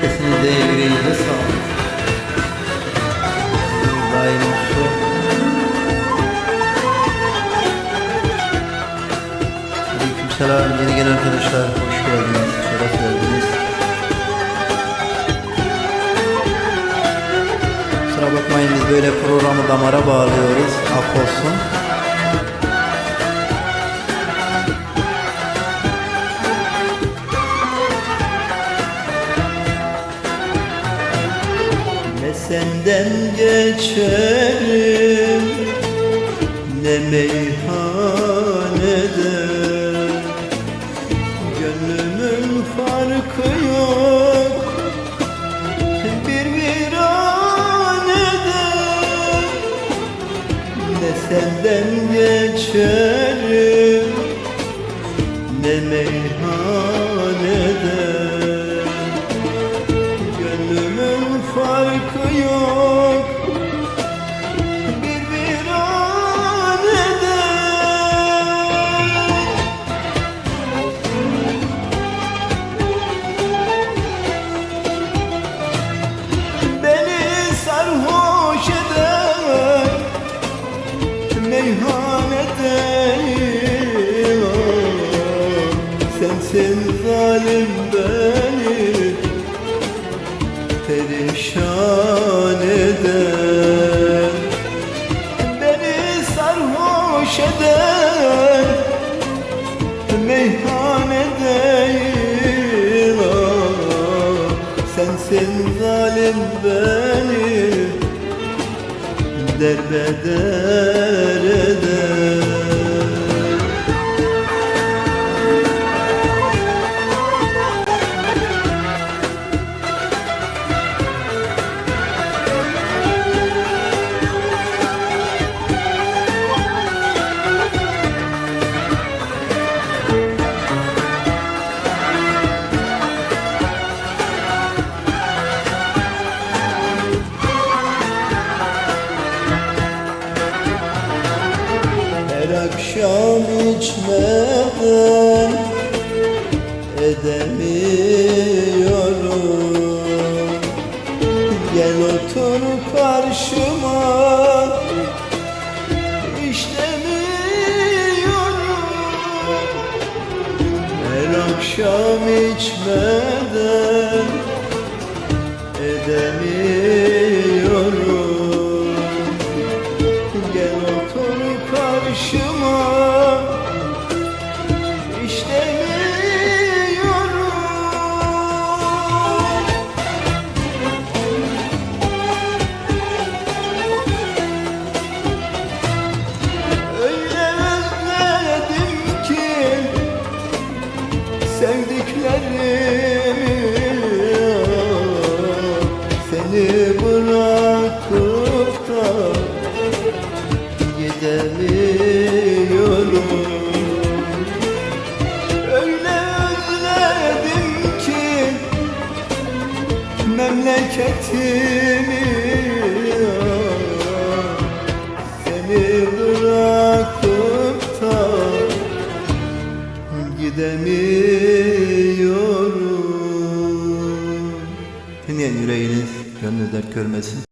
Kesinlikle yüreğinize sağlık. Daim su. Aleykümselam yeni gelen arkadaşlar hoş geldiniz, şeref verdiniz. Kusura bakmayın biz böyle programı damara bağlıyoruz, af olsun. Senden geçerim. Ne meyhanede Gönlümün farkı yok. Bir viranede Ne senden geçerim. Ne meyhanede Meyhanede Sensin zalim beni perişan Beni sarhoş eden meyhanede Sensin zalim beni derbeder eden akşam içmeden edemiyorum. Gel otur karşıma işlemiyorum. Her akşam içmeden karşıma gidemiyorum Öyle özledim ki memleketimi. Seni bırakıp da gidemiyorum. Dinleyen yüreğiniz gönlünüz dert görmesin